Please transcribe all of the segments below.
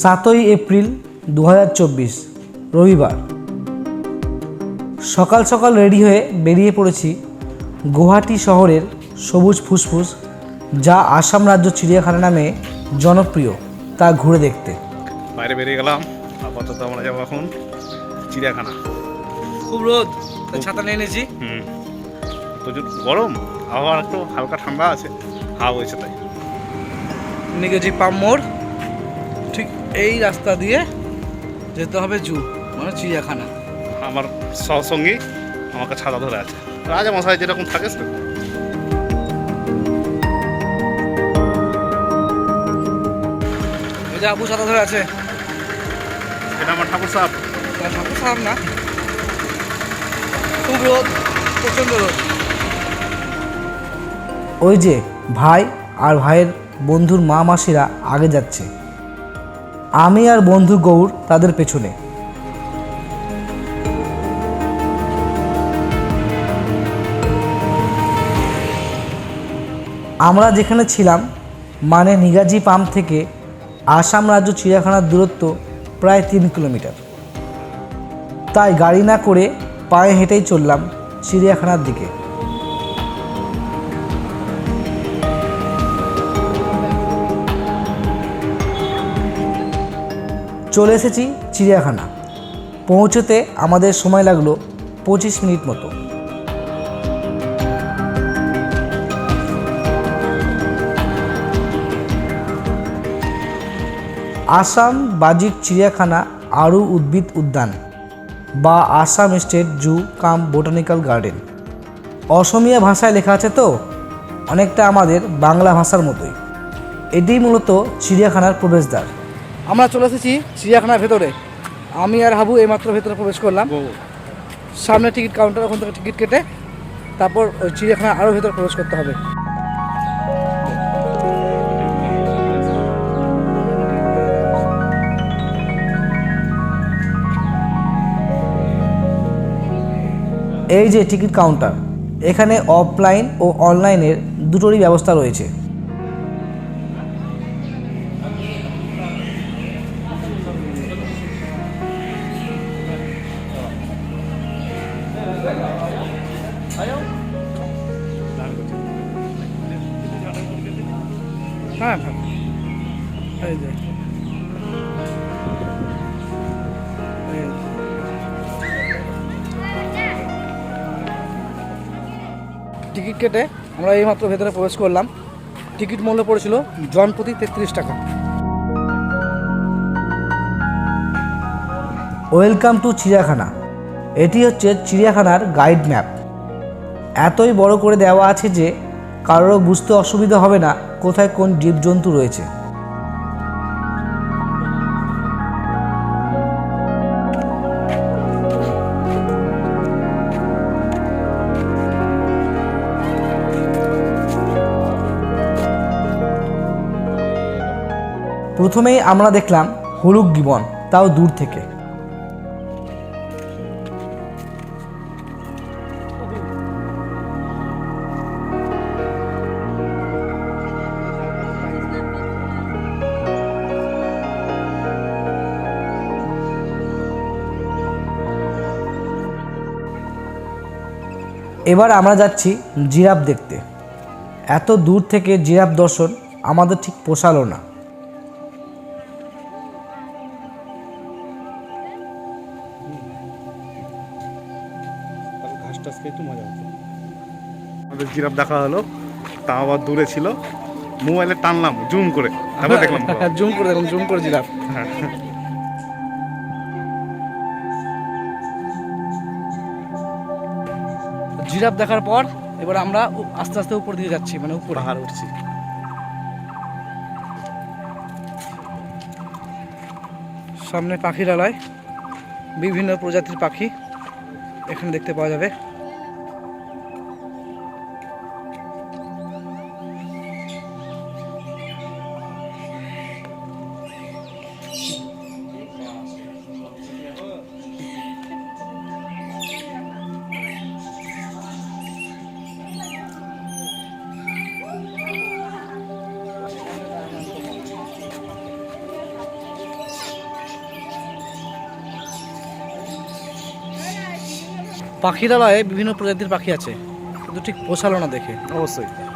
সাতই এপ্রিল দু হাজার চব্বিশ রবিবার। সকাল সকাল রেডি হয়ে বেরিয়ে পড়েছি গুয়াহাটি শহরের সবুজ ফুসফুস যা আসাম রাজ্য চিড়িয়াখানা নামে জনপ্রিয় তা ঘুরে দেখতে। বাইরে বেরিয়ে গেলাম আপাতত আমরা যাব এখন চিড়িয়াখানা। খুব রোদ ছাতা নিয়ে এনেছি। হুম প্রচুর গরম আবহাওয়া একটু হালকা ঠান্ডা আছে হাওয়া হয়েছে তাই। নেগেজি পাম মোড় ঠিক এই রাস্তা দিয়ে যেতে হবে জু মানে চিড়িয়াখানা। আমার সহসঙ্গী আমাকে ছাতা ধরে আছে। রাজা মশাই যেরকম থাকে সেরকম। আবু ছাতা ধরে আছে। এটা আমার ঠাকুর সাহেব। ঠাকুর সাহেব না। খুব রোদ প্রচণ্ড রোদ। ওই যে ভাই আর ভাইয়ের বন্ধুর মা মাসিরা আগে যাচ্ছে। আমি আর বন্ধু গৌর তাদের পেছনে। আমরা যেখানে ছিলাম মানে নিগাজি পাম্প থেকে আসাম রাজ্য চিড়িয়াখানার দূরত্ব প্রায় তিন কিলোমিটার। তাই গাড়ি না করে পায়ে হেঁটেই চললাম চিড়িয়াখানার দিকে। চলে এসেছি চিড়িয়াখানা। পৌঁছতে আমাদের সময় লাগল পঁচিশ মিনিট মতো। আসাম বাজিক চিড়িয়াখানা আরু উদ্ভিদ উদ্যান বা Assam state zoo cum botanical garden. Asomiya ভাষায় লেখা আছে তো? অনেকটা আমাদের বাংলা ভাষার মতোই। এটি মূলত চিড়িয়াখানার প্রবেশদ্বার। আমরা চলে এসেছি চিড়িয়াখানার ভেতরে। আমি আর হাবু এইমাত্র ভেতরে প্রবেশ করলাম। সামনে টিকিট কাউন্টার ওখান থেকে টিকিট কেটে তারপর ওই চিড়িয়াখানার আরও ভেতরে প্রবেশ করতে হবে। এই যে টিকিট কাউন্টার এখানে অফলাইন ও অনলাইনের দুটোরই ব্যবস্থা রয়েছে। টিকিট কেটে আমরা এইমাত্র ভেতরে প্রবেশ করলাম। টিকিট মূল্য পড়েছিল জনপ্রতি তেত্রিশ টাকা। ওয়েলকাম টু চিড়িয়াখানা। এটি হচ্ছে চিড়িয়াখানার গাইড ম্যাপ। এতই বড় করে দেওয়া আছে যে, কারোর বুঝতে অসুবিধা হবে না কোথায় কোন জীবজন্তু রয়েছে। প্রথমেই আমরা দেখলাম হলুক গিবন, তাও দূর থেকে। এবার আমরা যাচ্ছি জিরাফ দেখতে। এত দূর থেকে জিরাফ দর্শন আমাদের ঠিক পোষালো না। জিরাফ দেখা হলো তা আবার দূরে ছিল। মোবাইলে টানলাম জুম করে তারপর দেখলাম। জুম করে দেখলাম জুম করে জিরাফ হ্যাঁ। জিরাফ দেখার পর এবার আমরা আস্তে আস্তে উপর দিকে যাচ্ছি মানে উপরে। পাহাড় উঠছি। সামনে পাখিরালয় বিভিন্ন প্রজাতির পাখি এখানে দেখতে পাওয়া যাবে। পাখিরালয়ে বিভিন্ন প্রজাতির পাখি আছে। কিন্তু ঠিক পোষালো না দেখে। অবশ্যই।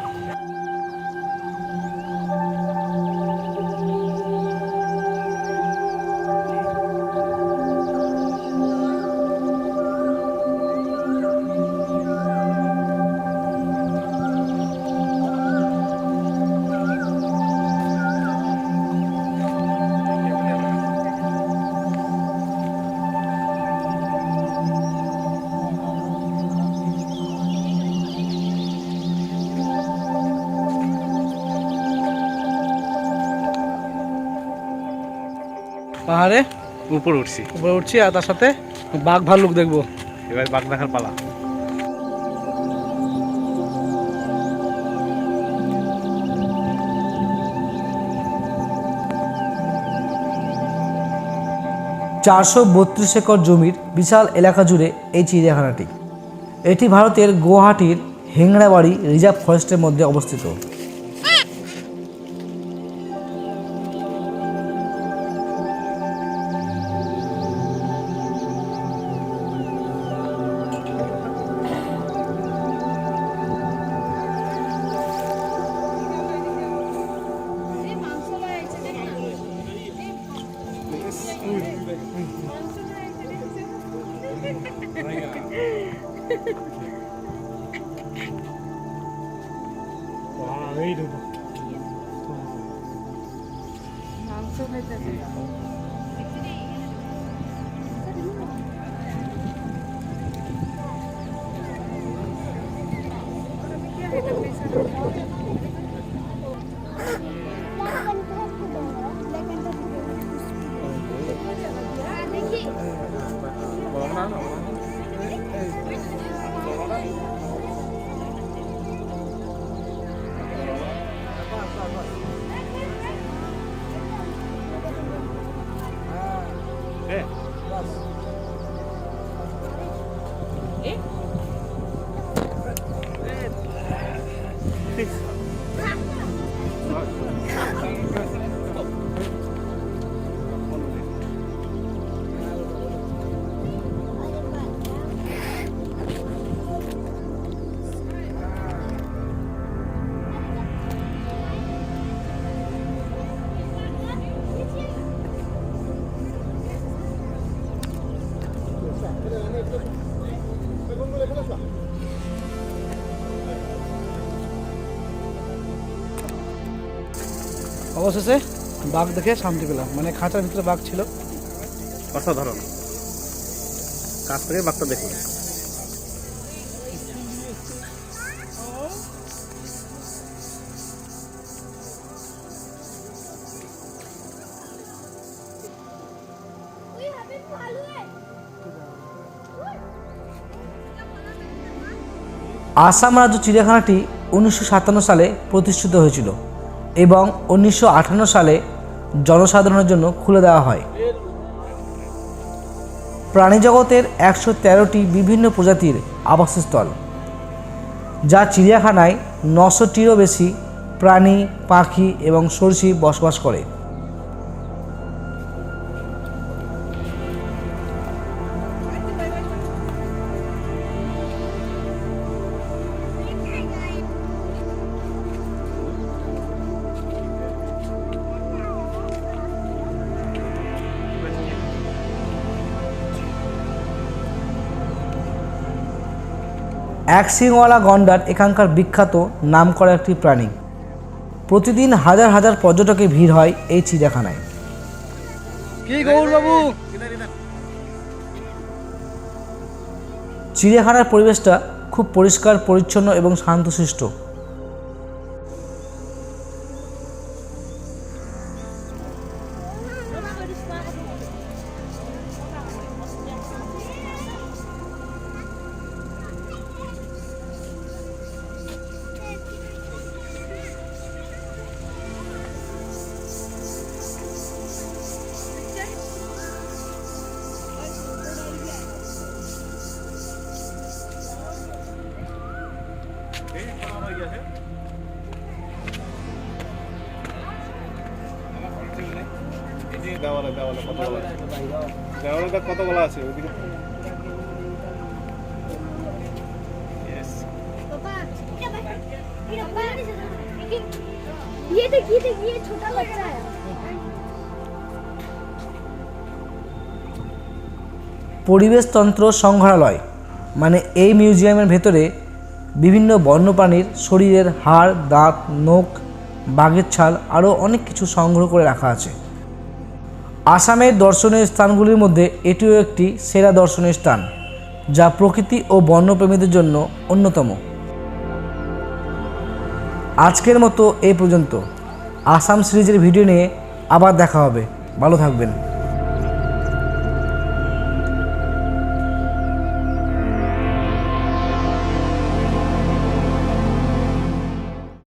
পাহাড়ে? উপরে উঠছি। উপরে উঠছি আর তার সাথে বাঘ ভাল্লুক দেখব। এবার বাঘ দেখার পালা। চারশো বত্রিশ একর জমির বিশাল এলাকা জুড়ে এই চিড়িয়াখানাটি। এটি ভারতের গুয়াহাটির হেংড়াবাড়ি রিজার্ভ ফরেস্টের মধ্যে অবস্থিত। মাংস খাইতেছে অবশেষে বাঘ দেখে শান্তি পেলাম। মানে খাঁচার ভিতরে বাঘ ছিল। অসাধারণ। কাছ থেকে বাঘটা দেখুন আসাম রাজ্য চিড়িয়াখানাটি উনিশশো সাতান্ন সালে প্রতিষ্ঠিত হয়েছিল। এবং উনিশশো আটান্ন সালে জনসাধারণের জন্য খুলে দেওয়া হয়। প্রাণীজগতের একশো তেরোটি বিভিন্ন প্রজাতির আবাসস্থল, যা চিড়িয়াখানায় নশোটিরও বেশি প্রাণী, পাখি এবং সরষি বসবাস করে। এক সিংওয়ালা গন্ডার এখানকার বিখ্যাত নাম করা একটি প্রাণী। প্রতিদিন হাজার হাজার পর্যটকের ভিড় হয় এই চিড়িয়াখানায়। কি বাবু? চিড়িয়াখানার পরিবেশটা খুব পরিষ্কার পরিচ্ছন্ন এবং শান্তশিষ্ট। কত আছে? পরিবেশতন্ত্র সংগ্রহালয় মানে এই মিউজিয়ামের ভেতরে বিভিন্ন বন্যপ্রাণীর শরীরের হাড়, দাঁত, নখ, বাঘের ছাল আরও অনেক কিছু সংগ্রহ করে রাখা আছে। আসামের দর্শনীয় স্থানগুলির মধ্যে এটিও একটি সেরা দর্শনীয় স্থান, যা প্রকৃতি ও বন্যপ্রেমীদের জন্য অন্যতম। আজকের মতো এই পর্যন্ত। আসাম সিরিজের ভিডিও নিয়ে আবার দেখা হবে। ভালো থাকবেন।